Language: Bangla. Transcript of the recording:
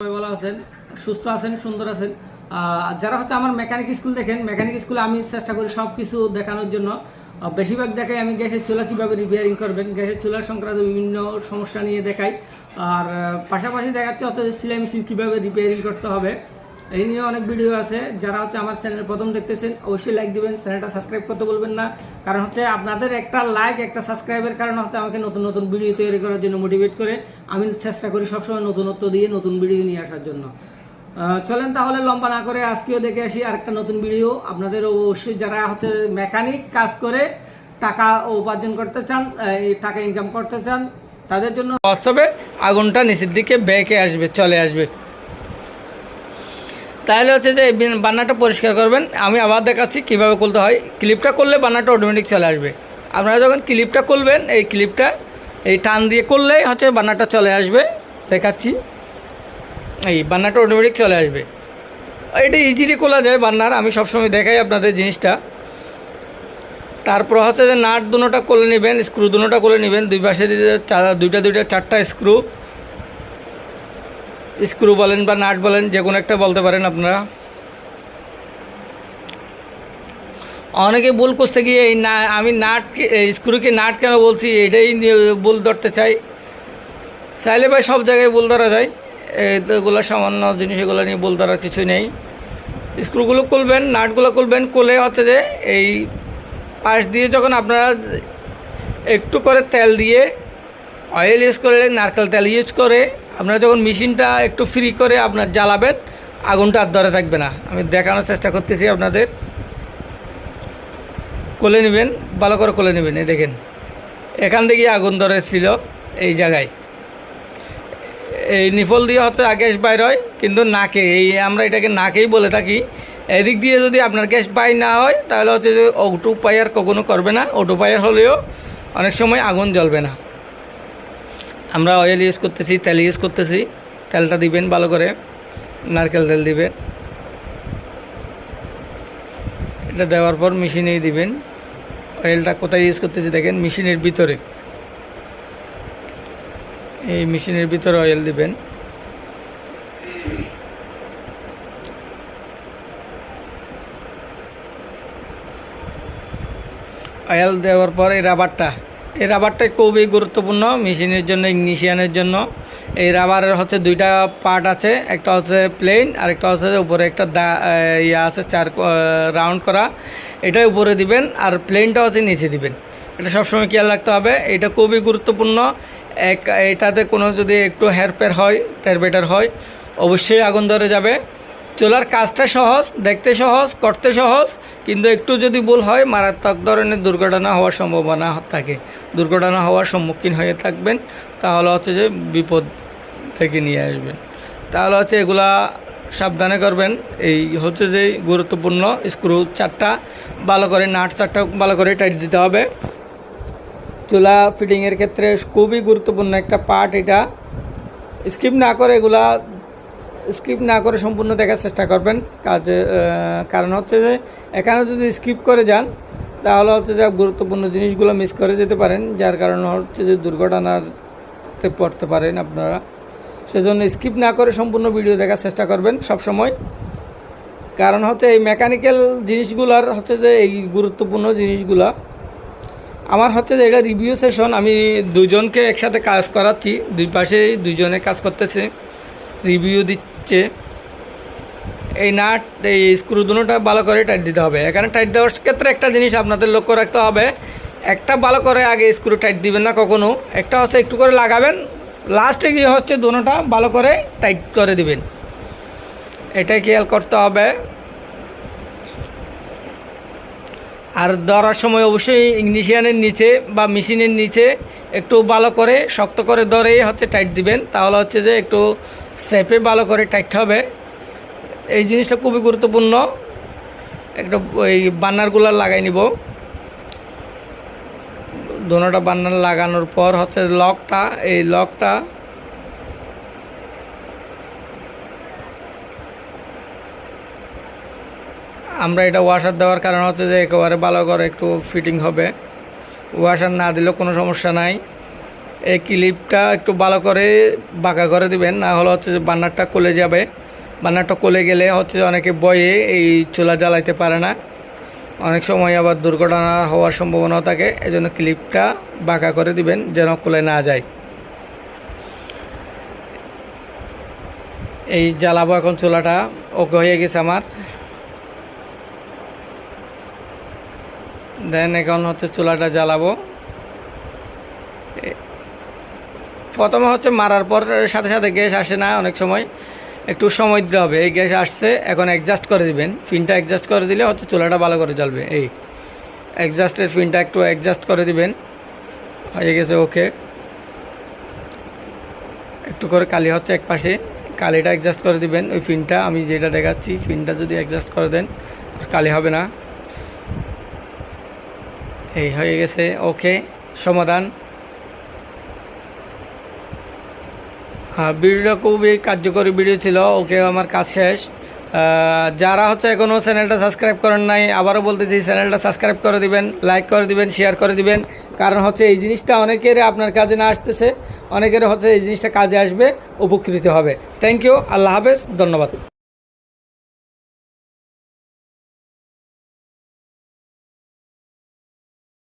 ভালো আছেন, সুস্থ আছেন, সুন্দর আছেন। যারা হচ্ছে আমার মেকানিক স্কুল দেখেন মেকানিক স্কুলে আমি চেষ্টা করি সব কিছু দেখানোর জন্য। বেশিরভাগ দেখাই আমি গ্যাসের চুলা কীভাবে রিপেয়ারিং করবেন। গ্যাসের চুলার সংক্রান্ত বিভিন্ন সমস্যা নিয়ে দেখাই। আর পাশাপাশি দেখাচ্ছে হচ্ছে সিলাই মেশিন কীভাবে রিপেয়ারিং করতে হবে। এই নিয়ে অনেক ভিডিও আছে। যারা হচ্ছে আমার চ্যানেল প্রথম দেখতেছেন, অবশ্যই লাইক দিবেন চ্যানেলটা সাবস্ক্রাইব করতে বলবেন না। কারণ হচ্ছে আপনাদের একটা লাইক একটা সাবস্ক্রাইবের কারণে হচ্ছে আমাকে নতুন নতুন ভিডিও তৈরি করার জন্য মোটিভেট করে। আমি চেষ্টা করি সবসময় নতুনত্ব দিয়ে, নতুন ভিডিও নিয়ে আসার জন্য। চলেন তাহলে লম্বা না করে আজকেও দেখে আসি আরেকটা নতুন ভিডিও আপনাদের অবশ্যই যারা হচ্ছে মেকানিক কাজ করে, টাকা উপার্জন করতে চান টাকা ইনকাম করতে চান, তাদের জন্য বাস্তবে আগুনটা নিচের দিকে বেঁকে আসবে, চলে আসবে। তাহলে হচ্ছে যে বান্নাটা পরিষ্কার করবেন। আমি আবার দেখাচ্ছি কীভাবে খুলতে হয়। ক্লিপটা করলে বান্নাটা অটোমেটিক চলে আসবে। আপনারা যখন ক্লিপটা খুলবেন, এই ক্লিপটা এই টান দিয়ে করলেই হচ্ছে বান্নাটা চলে আসবে। দেখাচ্ছি। এই বান্নাটা অটোমেটিক চলে আসবে। এটা ইজিলি খোলা যায় বান্নার। আমি সবসময় দেখাই আপনাদের জিনিসটা। তারপর হচ্ছে যে নাট দুটোটা করে নেবেন স্ক্রু দুটোটা করে নেবেন। দুই পাশে দুইটা দুইটা চারটা স্ক্রু স্ক্রু বলেন বা নাট বলেন, যে কোনো একটা বলতে পারেন আপনারা। অনেকে ভুল করতে গিয়ে এই না, আমি নাট স্ক্রুকে নাট কেন বলছি, এটাই ভুল ধরতে চাই। চাইলে ভাই সব জায়গায় ভুল ধরা যায়। এগুলো সামান্য জিনিস, এগুলো নিয়ে ভুল ধরার কিছু নেই। স্ক্রুগুলো খুলবেন, নাটগুলো খুলবেন, খুলে হচ্ছে যে এই পাশ দিয়ে যখন আপনারা একটু করে তেল দিয়ে অয়েল ইউজ করে নারকেল তেল ইউজ করে আপনারা যখন মেশিনটা একটু ফ্রি করে আপনার জ্বালাবেন, আগুনটা আর ধরে থাকবে না। আমি দেখানোর চেষ্টা করতেছি আপনাদের। কোলে নেবেন, ভালো করে কোলে নেবেন, এই দেখেন। এখান থেকে আগুন ধরে ছিল এই জায়গায়। এই নিফল দিয়ে হচ্ছে গ্যাস বাইর হয়, কিন্তু নাকে, এই আমরা এটাকে নাকেই বলে থাকি। এদিক দিয়ে যদি আপনার গ্যাস বাই না হয়, তাহলে হচ্ছে যে অটো পায়ার কখনো করবে না। অটো পায়ার হলেও অনেক সময় আগুন জ্বলবে না। আমরা অয়েল ইউজ করতেছি, তেল ইউজ করতেছি। তেলটা দিবেন ভালো করে, নারকেল তেল দিবেন। এটা দেওয়ার পর মেশিনেই দিবেন। অয়েলটা কোথায় ইউজ করতেছি দেখেন, মেশিনের ভিতরে। এই মেশিনের ভিতরে অয়েল দিবেন। অয়েল দেওয়ার পর এই রাবারটা এই রাবারটা খুবই গুরুত্বপূর্ণ, মেশিনের জন্য, ইগনিশিয়ানের জন্য। এই রাবারের হচ্ছে দুইটা পার্ট আছে, একটা হচ্ছে প্লেন আর একটা হচ্ছে উপরে একটা দা ইয়া আছে, চার রাউন্ড করা। এটা উপরে দিবেন আর প্লেনটা হচ্ছে নিচে দিবেন। এটা সবসময় খেয়াল রাখতে হবে, এটা খুবই গুরুত্বপূর্ণ। এক, এটাতে কোনো যদি একটু হেরপের হয় টেরবেটার হয়, অবশ্যই আগুন ধরে যাবে। চুলার কাজটা সহজ, দেখতে সহজ, করতে সহজ, কিন্তু একটু যদি ভুল হয়, মারাত্মক ধরনের দুর্ঘটনা হওয়ার সম্ভাবনা থাকে। দুর্ঘটনা হওয়ার সম্মুখীন হয়ে থাকবেন, তাহলে হচ্ছে যে বিপদ থেকে নিয়ে আসবেন। তাহলে হচ্ছে এগুলা সাবধানে করবেন। এই হচ্ছে যে গুরুত্বপূর্ণ স্ক্রু চারটা, ভালো করে নাট চারটা ভালো করে টাইট দিতে হবে। চুলা ফিটিংয়ের ক্ষেত্রে খুবই গুরুত্বপূর্ণ একটা পার্ট এটা। স্কিপ না করে এগুলা স্কিপ না করে সম্পূর্ণ দেখার চেষ্টা করবেন। কাজে কারণ হচ্ছে যে, এখানে যদি স্কিপ করে যান, তাহলে হচ্ছে যে গুরুত্বপূর্ণ জিনিসগুলো মিস করে যেতে পারেন, যার কারণে হচ্ছে যে দুর্ঘটনাতে পড়তে পারেন আপনারা। সেজন্য স্কিপ না করে সম্পূর্ণ ভিডিও দেখার চেষ্টা করবেন সব সময় কারণ হচ্ছে এই মেকানিক্যাল জিনিসগুলোর হচ্ছে যে এই গুরুত্বপূর্ণ জিনিসগুলো। আমার হচ্ছে যে এটা রিভিউ সেশন আমি দুজনকে একসাথে কাজ করাচ্ছি, দুই পাশেই দুইজনে কাজ করতেছে। রিভিউ দিচ্ছে। এই নাট, এই স্ক্রু দুটোটা ভালো করে টাইট দিতে হবে। এখানে টাইট দেওয়ার ক্ষেত্রে একটা জিনিস আপনাদের লক্ষ্য রাখতে হবে। একটা ভালো করে আগে স্ক্রু টাইট দিবেন না কখনো। একটা হচ্ছে একটু করে লাগাবেন। লাস্টে গিয়ে হচ্ছে দুটোটা ভালো করে টাইট করে দিবেন। এটাই খেয়াল করতে হবে। আর ধরার সময় অবশ্যই ইগনিশিয়ানের নিচে বা মেশিনের নিচে একটু ভালো করে, শক্ত করে ধরেই হচ্ছে টাইট দিবেন। তাহলে হচ্ছে যে একটু সেপে ভালো করে টাইট হবে। এই জিনিসটা খুবই গুরুত্বপূর্ণ। একটু ওই বান্নারগুলো লাগাই নিব। দোনোটা বান্নার লাগানোর পর হচ্ছে লকটা এই লকটা আমরা এটা ওয়াশার দেওয়ার কারণ হচ্ছে যে একেবারে ভালো করে একটু ফিটিং হবে। ওয়াশার না দিলেও কোনো সমস্যা নাই। এই ক্লিপটা একটু ভালো করে বাঁকা করে দিবেন, না হলে হচ্ছে যে বান্নারটা কলে যাবে। বান্নারটা কলে গেলে হচ্ছে অনেকে বয়ে এই চুলা জ্বালাইতে পারে না। অনেক সময় আবার দুর্ঘটনা হওয়ার সম্ভাবনা থাকে, এজন্য ক্লিপটা বাঁকা করে দিবেন যেন খুলে না যায়। এই জ্বালাবো এখন চুলাটা, ওকে হয়ে গেছে আমার। দেন এখন হচ্ছে চুলাটা জ্বালাবো। প্রথমে হচ্ছে মারার পর সাথে সাথে গ্যাস আসে না অনেক সময়। একটু সময় দিতে হবে। এই গ্যাস আসছে, এখন অ্যাডজাস্ট করে দিবেন। ফিনটা অ্যাডজাস্ট করে দিলে হচ্ছে চুলাটা ভালো করে জ্বলবে। এই অ্যাডজাস্টের ফিনটা একটু অ্যাডজাস্ট করে দিবেন। হয়ে গেছে ওকে একটু করে কালি হচ্ছে এক পাশে। কালিটা অ্যাডজাস্ট করে দিবেন। ওই ফিনটা আমি যেটা দেখাচ্ছি, ফিনটা যদি অ্যাডজাস্ট করে দেন, কালি হবে না। এই হয়ে গেছে, ওকে, সমাধান। ভিডিওটা খুবই কার্যকরী ভিডিও ছিল, ওকে, আমার কাজ শেষ। যারা হচ্ছে এখনও চ্যানেলটা সাবস্ক্রাইব করেন নাই, আবারও বলতেছি, চ্যানেলটা সাবস্ক্রাইব করে দিবেন, লাইক করে দিবেন শেয়ার করে দিবেন। কারণ হচ্ছে এই জিনিসটা অনেকের আপনার কাজে না আসতেছে অনেকের হচ্ছে এই জিনিসটা কাজে আসবে, উপকৃত হবে। থ্যাংক ইউ আল্লাহ হাফেজ, ধন্যবাদ।